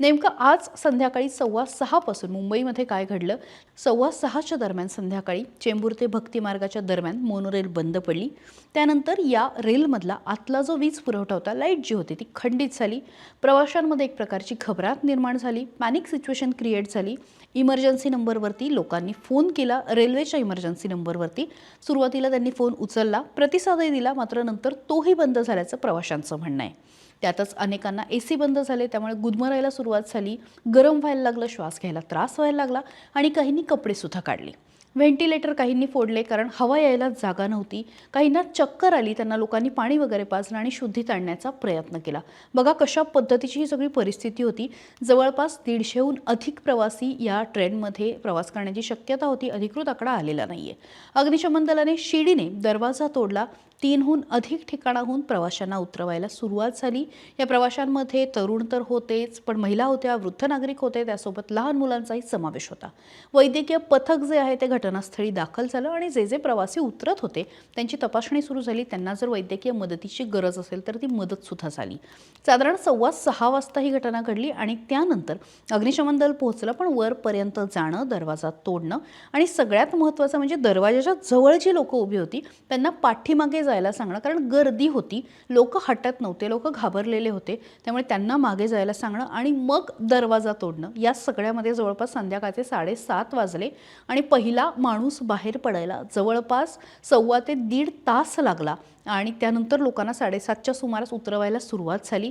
नेमकं आज संध्याकाळी सव्वा सहापासून मुंबईमध्ये काय घडलं? सव्वा सहाच्या दरम्यान संध्याकाळी चेंबूर ते भक्ती मार्गाच्या दरम्यान मोनोरेल बंद पडली. त्यानंतर या रेलमधला आतला जो वीज पुरवठा होता लाइट जी होती ती खंडित झाली. प्रवाशांमध्ये एक प्रकारची घबराट निर्माण झाली. पॅनिक सिच्युएशन क्रिएट झाली. इमर्जन्सी नंबरवरती लोकांनी फोन केला. रेल्वेच्या इमर्जन्सी नंबरवरती सुरुवातीला त्यांनी फोन उचलला. प्रतिसादही दिला मात्र नंतर तोही बंद झाल्याचं प्रवाशांचं म्हणणं आहे. त्यातच अनेकांना ए सी बंद झाले त्यामुळे गुदमरायला सुरुवात झाली. गरम व्हायला लागलं श्वास घ्यायला त्रास व्हायला लागला आणि काहींनी कपडेसुद्धा काढले. व्हेंटिलेटर काहींनी फोडले कारण हवा यायला जागा नव्हती. काहींना चक्कर आली त्यांना लोकांनी पाणी वगैरे पाजलं आणि शुद्धीत आणण्याचा प्रयत्न केला. बघा कशा पद्धतीची ही सगळी परिस्थिती होती. जवळपास दीडशेहून अधिक प्रवासी या ट्रेनमध्ये प्रवास करण्याची शक्यता होती. अधिकृत आकडा आलेला नाही आहे अग्निशमन दलाने शिडीने दरवाजा तोडला. तीनहून अधिक ठिकाणाहून प्रवाशांना उतरवायला सुरुवात झाली. या प्रवाशांमध्ये तरुण तर होतेच पण महिला होत्या वृद्ध नागरिक होते त्यासोबत लहान मुलांचाही समावेश होता. वैद्यकीय पथक जे आहे ते घटनास्थळी दाखल झालं आणि जे जे प्रवासी उतरत होते त्यांची तपासणी सुरू झाली. त्यांना जर वैद्यकीय मदतीची गरज असेल तर ती मदतसुद्धा झाली. साधारण सव्वा सहा वाजता ही घटना घडली आणि त्यानंतर अग्निशमन दल पोहोचलं पण वरपर्यंत जाणं दरवाजा तोडणं आणि सगळ्यात महत्त्वाचं म्हणजे दरवाजाच्या जवळ जी लोकं उभी होती त्यांना पाठीमागे जा जायला सांगणं. कारण गर्दी होती. लोक हटत नव्हते. लोक घाबरलेले होते. त्यामुळे त्यांना मागे जायला सांगणं आणि मग दरवाजा तोडणं. या सगळ्यामध्ये जवळपास संध्याकाळचे साडेसात वाजले आणि पहिला माणूस बाहेर पडायला जवळपास सव्वा ते दीड तास लागला आणि त्यानंतर लोकांना साडेसातच्या सुमारास उतरवायला सुरुवात झाली.